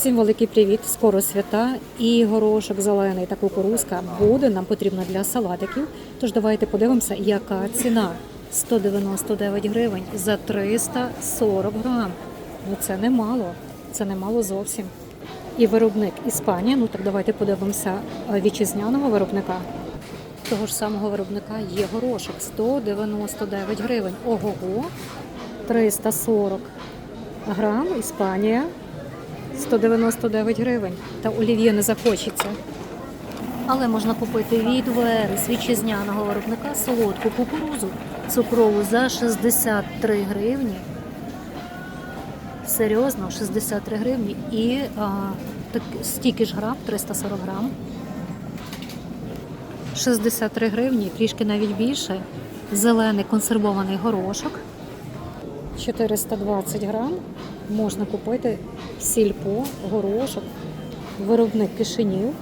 Всім великий привіт! Скоро свята і горошок зелений та кукурузка буде нам потрібно для салатиків. Тож давайте подивимося, яка ціна 199 гривень за 340 грам. Ну це немало, це немало зовсім. І виробник Іспанія. Ну так давайте подивимося е, вітчизняного виробника. Того ж самого виробника є горошок 199 гривень. Ого-го, 340 грам, Іспанія. 199 гривень. Та олів'є не захочеться. Але можна купити від Верес вітчизняного виробника солодку кукурузу цукрову за 63 гривні. Серйозно, 63 гривні. І а, так, стільки ж грам, 340 грам. 63 гривні, трішки навіть більше. Зелений консервований горошок. 420 грам можна купити сільпо, горошок, виробник кишенів